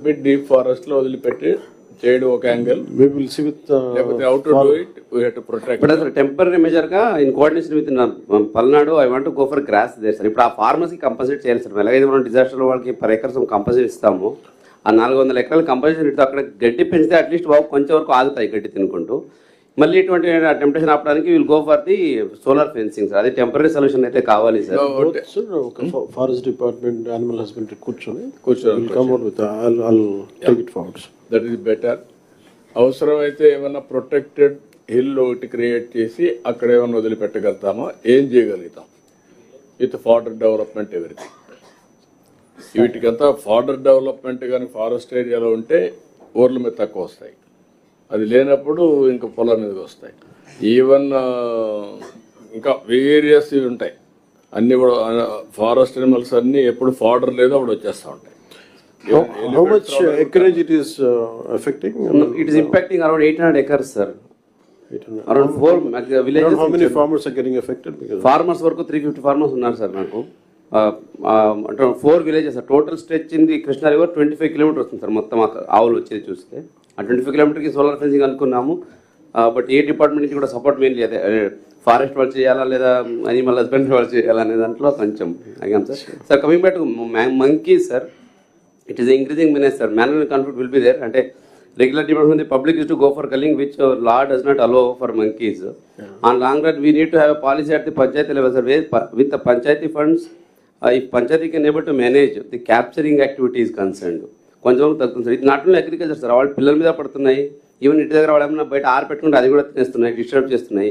Bit deep ఫారెస్ట్లో వదిలిపెట్టి చేయడం ఒక angle will see with, uh, లేకపోతే out to do it we have to protect but అసలు temporary మెజర్గా in coordination with Palnadu I want go for grass there sir ఇప్పుడు ఆ ఫార్మర్స్కి compulsory చేయాలి sir ఎలాగైతే మనం డిజాస్టర్ వాళ్ళకి పర్ ఎకర్స్ కంపల్సరీ ఇస్తాము ఆ నాలుగు వందల ఎకరాలు కంపల్సరీ ఇస్తే అక్కడ గడ్డి పెంచితే అట్లీస్ట్ బాబు కొంచెం వరకు ఆగుతాయి గడ్డి తినుకుంటూ. మళ్ళీ ఇటువంటి టెంప్టేషన్ ఆపడానికి will go for the solar fencing sir అది టెంపరీ సొల్యూషన్ అయితే కావాలి sir forest department, animal husbandry, కూర్చొని. కూర్చొని. దట్ ఈస్ బెటర్ అవసరమైతే ఏమన్నా ప్రొటెక్టెడ్ హిల్ ఒకటి క్రియేట్ చేసి అక్కడ ఏమన్నా వదిలిపెట్టగలుగుతామా? ఏం చేయగలుగుతాం? విత్ ఫార్డర్ డెవలప్మెంట్ ఎవ్రీథింగ్ వీటికంతా ఫార్డర్ డెవలప్మెంట్ కానీ ఫారెస్ట్ ఏరియాలో ఉంటే ఊర్ల మీద తక్కువ వస్తాయి. అది లేనప్పుడు ఇంకా పొలం మీదకి వస్తాయి. ఈవెన్ ఇంకా వేరియస్ ఇవి ఉంటాయి. అన్ని కూడా ఫారెస్ట్ అనిమల్స్ అన్ని ఎప్పుడు ఫార్డర్ లేదో అప్పుడు వచ్చేస్తూ ఉంటాయి. How, how much uh, acreage it is uh, affecting? It is impacting around eight hundred acres sir I don't know. Around four I don't know how many farmers are getting affected because. Farmers వరకు three fifty farmers ఉన్నారు sir నాకు. ఆ, ఆ, అంటే four villages total stretch in the Krishna river twenty five kilometre వస్తుంది sir మొత్తం ఆ ఆవులు వచ్చేది చూస్తే. ట్వంటీ ఫైవ్ కిలోమీటర్కి సోలార్ ఫెన్సింగ్ అనుకున్నాము. బట్ ఏ డిపార్ట్మెంట్ నుంచి కూడా సపోర్ట్ మెయిన్లీ అదే ఫారెస్ట్ వాళ్ళు చేయాలా లేదా అనిమల్ హస్బెండరీ వాళ్ళు చేయాలా అనే దాంట్లో కొంచెం అడిగాం sir. Sir coming back monkey sir it is increasing menace sir manual conflict will be there అంటే regular department public is to go for culling which law does not allow for monkeys on long run we need to have policy at the panchayat level sir with the panchayat funds if panchayat can able to manage the capturing activities concerned కొంచెం వరకు తగ్గుతుంది. Sir ఇది not only agriculture sir వాళ్ళ పిల్లల మీద పడుతున్నాయి. Even ఇంటి దగ్గర వాళ్ళు ఏమైనా బయట ఆరు పెట్టుకుంటే అది కూడా తినేస్తున్నాయి డిస్టర్బ్ చేస్తున్నాయి.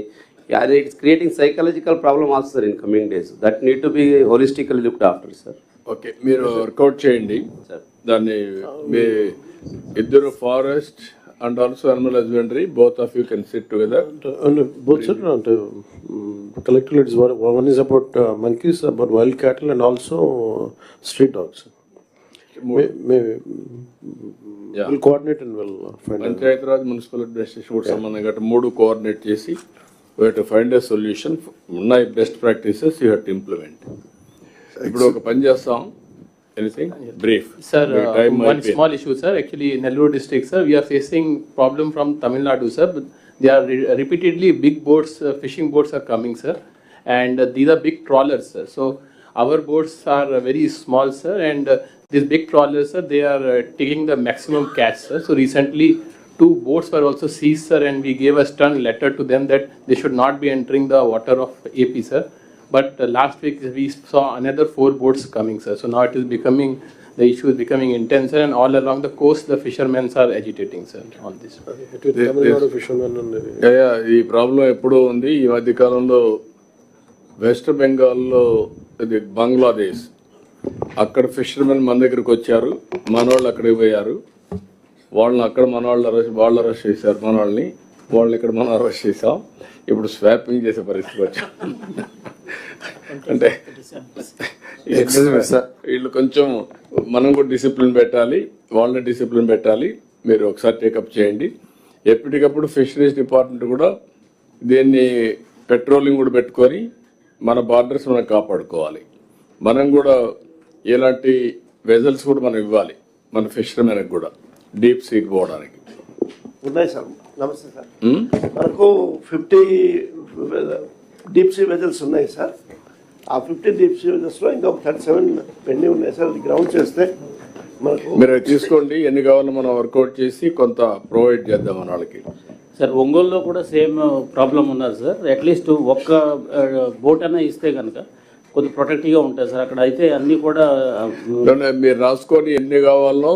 అది it's creating psychological problem also sir in coming days that need to be holistically looked after sir okay మీరు వర్కౌట్ చేయండి. సార్ దాన్ని మీ ఇద్దరు forest and also animal husbandry both of you can sit together And uh, both sir, and uh, mm, collectively it's one, one is about uh, monkeys, about May, may, Yeah. we'll coordinate and we'll uh, find out. Panchayati Raj municipal administration కూడా సంబంధం గట్రా మూడు coordinate చేసి we to find a solution ఉన్నాయి best practices you had implement ఇప్పుడు ఒక పని చేస్తాం anything brief Sir, uh, one small issue, sir. Actually, in Nellore district, sir, we are facing problem from Tamil Nadu, sir. But they are re- repeatedly big boats, uh, fishing boats are coming, sir, and uh, these are big trawlers, sir. So our boats are uh, very small, sir, and uh, these big trawlers, sir, they are uh, taking the maximum catch, sir. So recently, two boats were also seized, sir, and we gave a stern letter to them that they should not be entering the water of AP, sir. But uh, last week we saw another four boats coming, sir. So now it is becoming the issue is becoming intense, sir, and all along the coast the fishermen are agitating, sir, on this. Between Tamil Nadu fishermen and the. Yeah, yeah, ఈ problem ఎప్పుడూ ఉంది ఈ మధ్య కాలంలో west బెంగాల్లో ఇది బంగ్లాదేశ్ అక్కడ fishermen మన దగ్గరికి వచ్చారు. మనవాళ్ళు అక్కడికి పోయారు. వాళ్ళని అక్కడ మనవాళ్ళు అరెస్ట్ వాళ్ళు అరెస్ట్ చేశారు మనవాళ్ళని. వాళ్ళని ఇక్కడ మనం అరెస్ట్ చేసాం ఇప్పుడు స్వాపింగ్ చేసే పరిస్థితికి వచ్చాం. అంటే వీళ్ళు కొంచెం మనం కూడా డిసిప్లిన్ పెట్టాలి. వాళ్ళని డిసిప్లిన్ పెట్టాలి. మీరు ఒకసారి టేకప్ చేయండి. ఎప్పటికప్పుడు ఫిషరీస్ డిపార్ట్మెంట్ కూడా దీన్ని పెట్రోలింగ్ కూడా పెట్టుకొని మన బార్డర్స్ మనం కాపాడుకోవాలి. మనం కూడా ఇలాంటి వెజల్స్ కూడా మనం ఇవ్వాలి మన ఫిషర్మెన్కి కూడా డీప్ సీకి పోవడానికి. ఉన్నాయి సార్. నమస్తే సార్? మనకు ఫిఫ్టీ డీప్ సీ వెజల్స్ ఉన్నాయి సార్. ఆ ఫిఫ్టీ డీప్ సీ వెజల్స్లో ఇంకా ఒక థర్టీ సెవెన్ పెండింగ్ ఉన్నాయి సార్. అది గ్రౌండ్ చేస్తే మనకు మీరు తీసుకోండి. ఎన్ని కావాలో మనం వర్కౌట్ చేసి కొంత ప్రొవైడ్ చేద్దాం మన వాళ్ళకి. సార్ ఒంగోలులో కూడా సేమ్ ప్రాబ్లం ఉన్నది సార్. అట్లీస్ట్ ఒక్క బోట్ అయినా ఇస్తే కనుక కొద్ది ప్రొటెక్టివ్గా ఉంటుంది సార్. అక్కడ అయితే అన్నీ కూడా మీరు రాసుకొని ఎన్ని కావాలో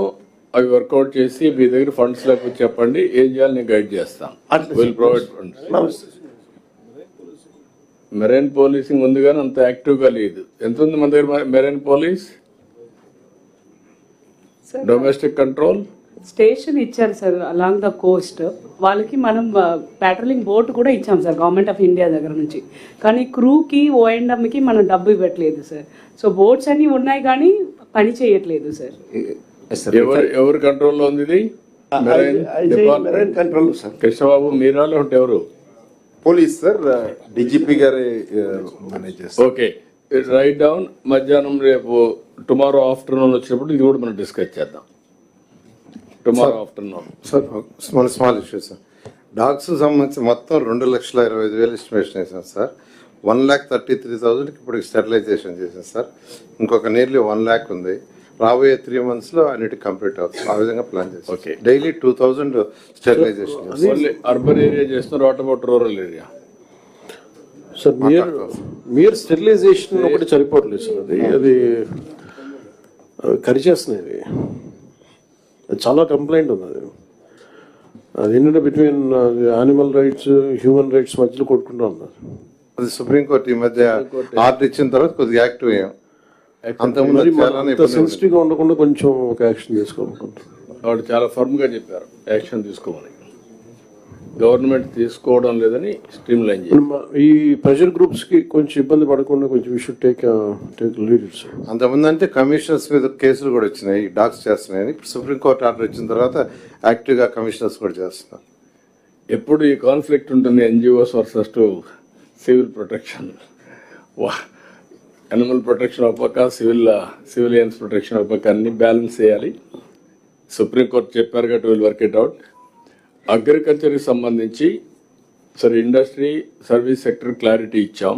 అవి వర్కౌట్ చేసి మీ దగ్గర ఫండ్స్ లేకపోతే చెప్పండి. ఏం చేయాలి నేను గైడ్ చేస్తాను. Will provide funds. Marine policing ఉంది కానీ అంత యాక్టివ్గా లేదు. ఎంత ఉంది మన దగ్గర marine police? Domestic control station ఇచ్చారు సార్ అలాంగ్ ద కోస్ట్ వాళ్ళకి మనం పెట్రోలింగ్ బోట్ కూడా ఇచ్చాం సార్ గవర్నమెంట్ ఆఫ్ ఇండియా దగ్గర నుంచి. కానీ క్రూకి ఓఎండ్ఎంకి మనం డబ్బు ఇవ్వట్లేదు సార్. సో బోట్స్ అన్నీ ఉన్నాయి కానీ పని చేయట్లేదు సార్. ఎవరు కంట్రోల్లో ఉంది ఇది? Control sir. కృష్ణబాబు మీరాలో ఉంటే ఎవరు? Police sir. డీజీపీ గారి మేనేజ్ చేస్తారు. ఓకే. రైట్ డౌన్ మధ్యాహ్నం రేపు టుమారో ఆఫ్టర్నూన్ వచ్చినప్పుడు ఇది కూడా మనం డిస్కస్ చేద్దాం. Tomorrow afternoon sir small small issue sir dogs సంబంధించి మొత్తం రెండు లక్షల ఇరవై ఐదు వేలు ఎస్టిమేషన్ వేసాం sir one lakh thirty three థౌజండ్కి ఇప్పుడు స్టెరిలైజేషన్ చేసాం సార్ ఇంకొక నియర్లీ వన్ ల్యాక్ ఉంది. రాబోయే త్రీ మంత్స్లో అన్నిటి కంప్లీట్ అవుతుంది. ఆ విధంగా ప్లాన్ చేస్తాం Okay. Daily two thousand sterilisation urban area చేస్తున్నారు what about rural area sir mere mere sterilisation ఒకటి సరిపోవట్లేదు సార్ అది అది కరిచేస్తున్నాయి చాలా కంప్లైంట్ ఉంది అది అది ఏంటంటే between animal rights human rights మధ్యలో కొట్టుకుంటూ ఉన్నారు. అది సుప్రీంకోర్టు ఈ మధ్య ఆర్డర్ ఇచ్చిన తర్వాత కొద్దిగా యాక్టివ్ అయ్యాం. సెన్సిటివ్గా ఉండకుండా కొంచెం ఒక యాక్షన్ తీసుకోవాలనుకుంటున్నాం వాడు చాలా ఫర్మ్గా చెప్పారు. యాక్షన్ తీసుకోమని గవర్నమెంట్ తీసుకోవడం లేదని స్ట్రీమ్ లైన్ ఈ ప్రెషర్ గ్రూప్స్కి కొంచెం ఇబ్బంది పడకుండా కొంచెం విష్ టేక్ సార్ అంతకుముందు అంటే కమిషనర్స్ మీద కేసులు కూడా వచ్చినాయి డాగ్స్ చేస్తున్నాయని. ఇప్పుడు సుప్రీంకోర్టు ఆర్డర్ వచ్చిన తర్వాత యాక్టివ్గా కమిషనర్స్ కూడా చేస్తున్నారు. ఎప్పుడు ఈ కాన్ఫ్లిక్ట్ ఉంటుంది NGOs versus to civil protection animal protection ఒక పక్క సివిల్ సివిలియన్స్ ప్రొటెక్షన్ ఒక పక్క అన్ని బ్యాలెన్స్ చేయాలి. సుప్రీంకోర్టు చెప్పారు కాబట్టి విల్ వర్క్ ఇట్ అవుట్ అగ్రికల్చర్కి సంబంధించి సరే ఇండస్ట్రీ సర్వీస్ సెక్టర్ క్లారిటీ ఇచ్చాం.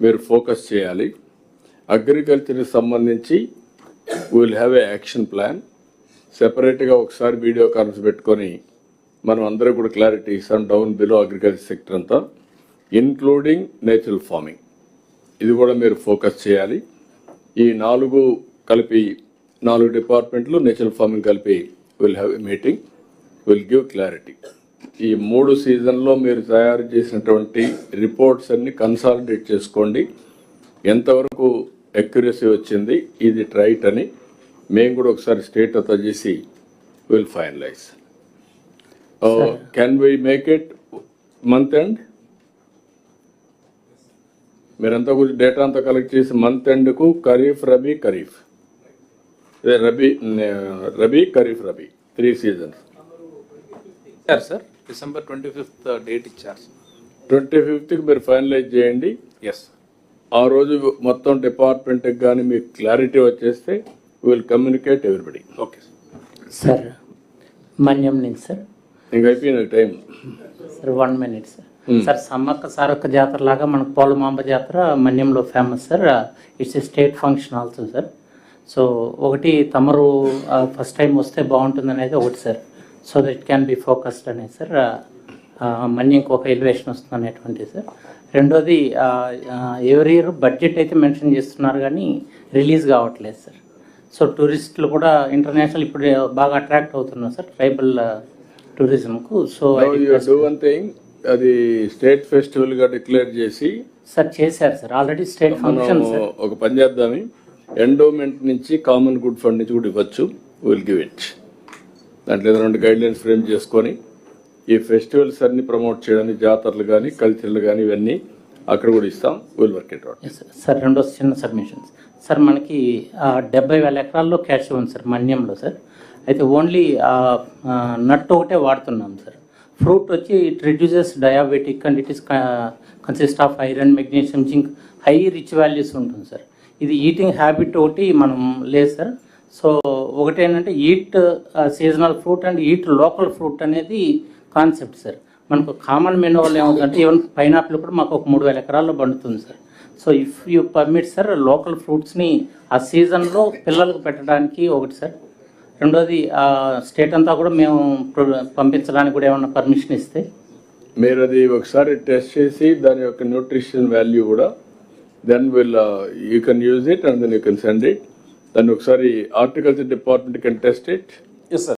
మీరు ఫోకస్ చేయాలి. అగ్రికల్చర్కి సంబంధించి will have a action plan సెపరేట్గా ఒకసారి వీడియో కాన్ఫరెన్స్ పెట్టుకొని మనం అందరూ కూడా క్లారిటీ ఇస్తాం డౌన్ బిలో అగ్రికల్చర్ సెక్టర్ అంతా ఇన్క్లూడింగ్ నేచురల్ ఫార్మింగ్ ఇది కూడా మీరు ఫోకస్ చేయాలి. ఈ నాలుగు కలిపి నాలుగు డిపార్ట్మెంట్లు నేచురల్ ఫార్మింగ్ కలిపి will have a meeting will give clarity. ఈ మూడు సీజన్లో మీరు తయారు చేసినటువంటి రిపోర్ట్స్ అన్ని కన్సాలిడేట్ చేసుకోండి. ఎంతవరకు ఎక్యురసీ వచ్చింది ఇది రైట్ అని మేము కూడా ఒకసారి స్టేట్ అంతా చేసి will finalise can we make it month end మీరంతా కొంచెం డేటా అంతా కలెక్ట్ చేసి మంత్ ఎండ్కు ఖరీఫ్ రబీ ఖరీఫ్. రబీ రబీ ఖరీఫ్ రబీ. త్రీ సీజన్స్ ఇచ్చారు sir? December twenty fifth date ఇచ్చారు ట్వంటీ ఫిఫ్త్కి మీరు ఫైనలైజ్ చేయండి. ఎస్ ఆ రోజు మొత్తం డిపార్ట్మెంట్కి కానీ మీకు క్లారిటీ వచ్చేస్తే will communicate everybody okay sir Manyam నుంచి సార్. ఇంక అయిపోయిన time. Sir one minute sir. Sir Sammakka Sarakka Jatara లాగా మనకు పోలమాంబ జాతర మన్యంలో famous sir. It's a state function also sir. So ఒకటి తమరు ఫస్ట్ టైం వస్తే బాగుంటుంది అనేది ఒకటి sir. So that can be focused అనేది సార్ మన్యంకి ఒక ఎలివేషన్ వస్తుంది అనేటువంటి సార్. రెండోది ఎవరి ఇయర్ బడ్జెట్ అయితే మెన్షన్ చేస్తున్నారు కానీ రిలీజ్ కావట్లేదు సార్. సో టూరిస్టులు కూడా ఇంటర్నేషనల్ ఇప్పుడు బాగా అట్రాక్ట్ అవుతున్నారు సార్ ట్రైబల్ టూరిజంకు సో డూ వన్ థింగ్ అది స్టేట్ ఫెస్టివల్గా డిక్లేర్ చేసి సార్ చేశారు సార్. ఆల్రెడీ స్టేట్ ఫంక్షన్ ఒక పని చేద్దామి. ఎండోమెంట్ నుంచి కామన్ గుడ్ ఫండ్ నుంచి కూడా ఇవ్వచ్చు. విల్ గివ్ ఇట్ దాంట్లో ఏదో రెండు గైడ్ లైన్స్ ఫ్రేమ్ చేసుకొని ఈ ఫెస్టివల్స్ అన్ని ప్రమోట్ చేయడానికి జాతరలు కానీ కల్చర్లు కానీ ఇవన్నీ అక్కడ కూడా ఇస్తాం. Will work it out sir రెండో చిన్న సబ్మిషన్స్ సార్ మనకి డెబ్బై వేల ఎకరాల్లో క్యాష్ ఉంది సార్ మన్యంలో సార్ అయితే ఓన్లీ నట్ ఒకటే వాడుతున్నాం సార్ ఫ్రూట్ వచ్చి it reduces diabetic and it is consist of iron magnesium zinc high rich values ఉంటుంది సార్ ఇది ఈటింగ్ హ్యాబిట్ ఒకటి మనం లేదు సార్ సో ఒకటి ఏంటంటే eat seasonal fruit and eat local fruit అనేది కాన్సెప్ట్ సార్ మనకు కామన్ మెనూ వల్ల ఏమవుతుందంటే ఈవెన్ పైనాపిల్ కూడా మాకు ఒక మూడు వేల ఎకరాల్లో పండుతుంది sir so if you permit sir local ఫ్రూట్స్ని ఆ సీజన్లో పిల్లలకు పెట్టడానికి ఒకటి సార్ రెండోది స్టేట్ అంతా కూడా మేము పంపించడానికి కూడా ఏమన్నా పర్మిషన్ ఇస్తే. మీరు అది ఒకసారి టెస్ట్ చేసి దాని యొక్క న్యూట్రిషన్ వాల్యూ కూడా then will you can use it and then you can send it దాన్ని ఒకసారి horticulture department can test it yes sir